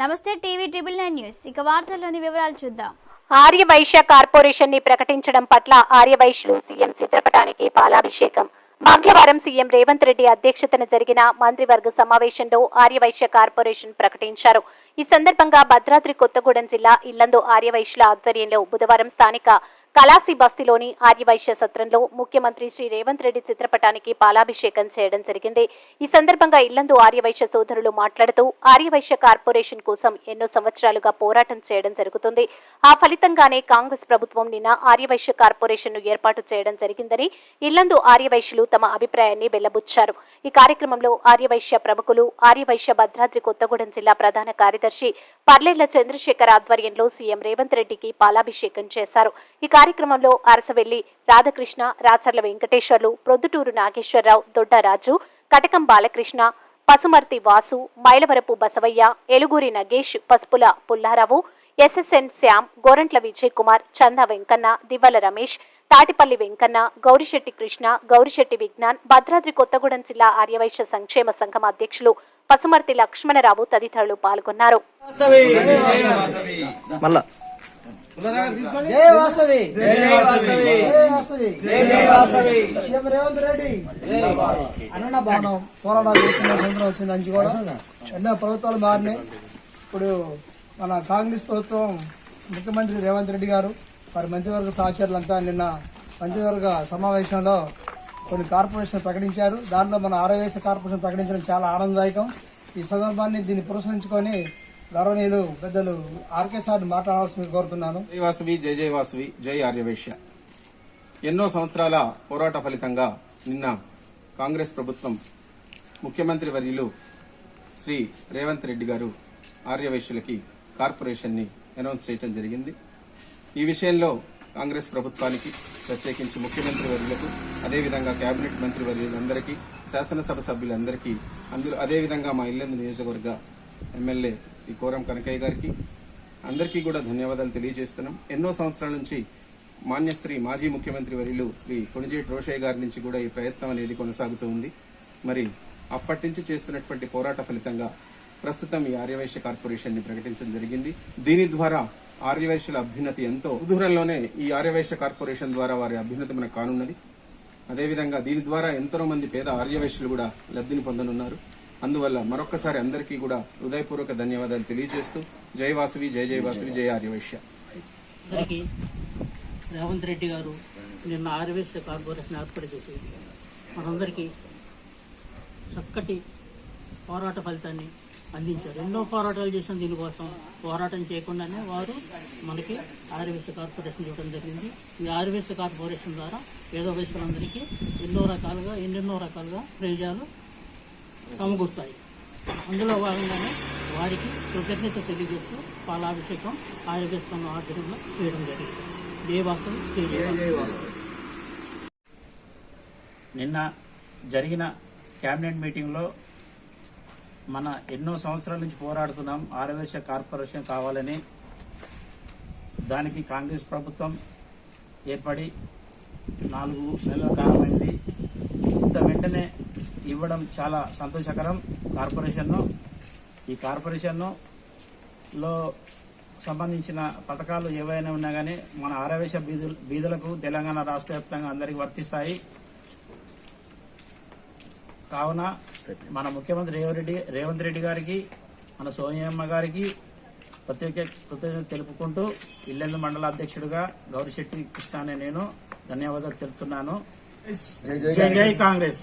నమస్తే TV dribble nine news. ఇక వార్తల్లోని వివరాలు చూద్దాం. ఆర్యవైశ్య కార్పొరేషన్ని ప్రకటించడం పట్ల ఆర్యవైశ్యులు సీఎం చిత్రపటానికి పాలాభిషేకం. మంగళవారం సీఎం రేవంత్ రెడ్డి అధ్యక్షతన జరిగిన మంత్రివర్గ సమావేశంలో ఆర్యవైశ్య కార్పొరేషన్ ప్రకటించారు. ఈ సందర్భంగా భద్రాద్రి కొత్తగూడెం జిల్లా ఇల్లందు ఆర్యవైశ్యుల ఆధ్వర్యంలో బుధవారం స్థానిక కలాసి బస్తీలోని ఆర్యవైశ్య సత్రంలో ముఖ్యమంత్రి శ్రీ రేవంత్ రెడ్డి చిత్రపటానికి పాలాభిషేకం చేయడం జరిగింది. ఈ సందర్భంగా ఇల్లందు ఆర్యవైశ్య సోదరులు మాట్లాడుతూ ఆర్యవైశ్య కార్పొరేషన్ కోసం ఎన్నో సంవత్సరాలుగా పోరాటం చేయడం జరుగుతుంది. ఆ ఫలితంగానే కాంగ్రెస్ ప్రభుత్వం నిన్న ఆర్యవైశ్య కార్పొరేషన్ను ఏర్పాటు చేయడం జరిగిందని ఇల్లందు ఆర్యవైశ్యులు తమ అభిప్రాయాన్ని వెల్లబుచ్చారు. ఈ కార్యక్రమంలో ఆర్యవైశ్య ప్రముఖులు ఆర్యవైశ్య భద్రాద్రి కొత్తగూడెం జిల్లా ప్రధాన కార్యదర్శి పర్లేళ్ళ చంద్రశేఖర్ ఆధ్వర్యంలో సీఎం రేవంత్ రెడ్డికి పాలాభిషేకం చేశారు. ఈ కార్యక్రమంలో Arasavelli Radhakrishna Racharla Venkateswarlu Proddutur Nageswararao Doddaraju Katakam Balakrishna Pasumarthi Vasu Mylavarapu Basavaiah Eluguri Nagesh Pasupula Pullarao S S N Shyam Gorantla Vijay Kumar Chanda Venkanna Divvala Ramesh Tatipalli Venkanna Gourisetti Krishna Gourisetti Vignan Bhadradri Kothagudem జిల్లా ఆర్యవైశ్య సంక్షేమ సంఘం అధ్యక్షులు పసుమర్తి లక్ష్మణరావు తదితరులు పాల్గొన్నారు. మళ్ళా జై వాసవి. జై వాసవి. జై జై వాసవి. సీఎం రేవంత్ రెడ్డి. అన్న బాణం పోరాటాలు చేస్తున్న కేంద్రం వచ్చింది నుంచి కూడా. ఎన్నో ప్రభుత్వాలు మారినాయి. ఇప్పుడు మన కాంగ్రెస్ ప్రభుత్వం ముఖ్యమంత్రి రేవంత్ రెడ్డి గారు వారి మంత్రివర్గ సహచరులంతా నిన్న మంత్రివర్గ సమావేశంలో కొన్ని కార్పొరేషన్ ప్రకటించారు. దాంట్లో మన ఆరోగ్య కార్పొరేషన్ ప్రకటించడం చాలా ఆనందదాయకం. ఈ సందర్భాన్ని దీన్ని పురస్కరించుకొని గౌరవనీయులు పెద్దలు ఆర్కే సార్ మాట్లాడాల్సింది కోరుతున్నాను. జై వాసవి జై జై వాసవి జై ఆర్యవైశ్య. ఎన్నో సంవత్సరాల పోరాట ఫలితంగా నిన్న కాంగ్రెస్ ప్రభుత్వం ముఖ్యమంత్రి వర్యులు శ్రీ రేవంత్ రెడ్డి గారు ఆర్యవైశ్యులకి కార్పొరేషన్ని అనౌన్స్ చేయడం జరిగింది. ఈ విషయంలో కాంగ్రెస్ ప్రభుత్వానికి ప్రత్యేకించి ముఖ్యమంత్రి వర్యులకు అదేవిధంగా కేబినెట్ మంత్రి వర్యులందరికీ శాసనసభ సభ్యులందరికీ అందులో అదేవిధంగా మా ఇల్లెందు నియోజకవర్గ ఎమ్మెల్యే శ్రీ కోరం కనకయ్య గారికి అందరికీ కూడా ధన్యవాదాలు తెలియజేస్తున్నాం. ఎన్నో సంవత్సరాల నుంచి మాన్యశ్రీ మాజీ ముఖ్యమంత్రి వర్యులు శ్రీ కొణిజేటి రోషయ్య గారి నుంచి కూడా ఈ ప్రయత్నం అనేది కొనసాగుతూ ఉంది. మరి అప్పటి నుంచి చేస్తున్నటువంటి పోరాట ఫలితంగా ప్రస్తుతం ఈ ఆర్యవైశ్య కార్పొరేషన్ని ప్రకటించడం జరిగింది. దీని ద్వారా ఆర్యవైశ్యుల అభ్యున్నతి ఎంతో దూరంలోనే ఈ ఆర్యవైశ్య కార్పొరేషన్ ద్వారా వారి అభ్యున్నతి మనకు కానున్నది. అదేవిధంగా దీని ద్వారా ఎంతో మంది పేద ఆర్యవైశ్యులు కూడా లబ్ధిని పొందనున్నారు. అందువల్ల మరొక్కసారి అందరికీ కూడా హృదయపూర్వక ధన్యవాదాలు తెలియజేస్తూ జై వాసవి జై జై వాసవి జయ ఆర్యవైశ్య. రేవంత్ రెడ్డి గారు నిన్న ఆర్యవేశ్య కార్పొరేషన్ ఏర్పాటు చేసి మనందరికీ చక్కటి పోరాట ఫలితాన్ని అందించారు. ఎన్నో పోరాటాలు చేసిన దీనికోసం. పోరాటం చేయకుండానే వారు మనకి ఆర్యవేశ్య కార్పొరేషన్ ఇవ్వడం జరిగింది. ఈ ఆర్యవేశ్య కార్పొరేషన్ ద్వారా పేద వయసులందరికీ ఎన్నో రకాలుగా ఎన్నెన్నో రకాలుగా ప్రయోజనాలు సమకూరుతాయి. అందులో భాగంగానే వారికి కృతజ్ఞత తెలియజేస్తూ పాలాభిషేకం ఆరోగ్యస్థానం ఆధ్వర్యంలో చేయడం జరిగింది. దేవాసం నిన్న జరిగిన కేబినెట్ మీటింగ్లో మన ఎన్నో సంవత్సరాల నుంచి పోరాడుతున్నాం. ఆరవేశ కార్పొరేషన్ కావాలని దానికి కాంగ్రెస్ ప్రభుత్వం ఏర్పడి నాలుగు నెలల కాలమైంది. ఇంత వెంటనే ఇవ్వడం చాలా సంతోషకరం. కార్పొరేషన్ను ఈ కార్పొరేషన్ను లో సంబంధించిన పథకాలు ఏవైనా ఉన్నా కానీ మన ఆరవేశ బీదులు బీదులకు తెలంగాణ రాష్ట్ర వ్యాప్తంగా అందరికీ వర్తిస్తాయి. కావున మన ముఖ్యమంత్రి రేవంత్ రెడ్డి రేవంత్ రెడ్డి గారికి మన సోనియమ్మ గారికి ప్రత్యేక కృతజ్ఞత తెలుపుకుంటూ ఇల్లెందు మండల అధ్యక్షుడిగా గౌరిశెట్టి కృష్ణ అనే నేను ధన్యవాదాలు తెలుపుతున్నాను. జై జై కాంగ్రెస్.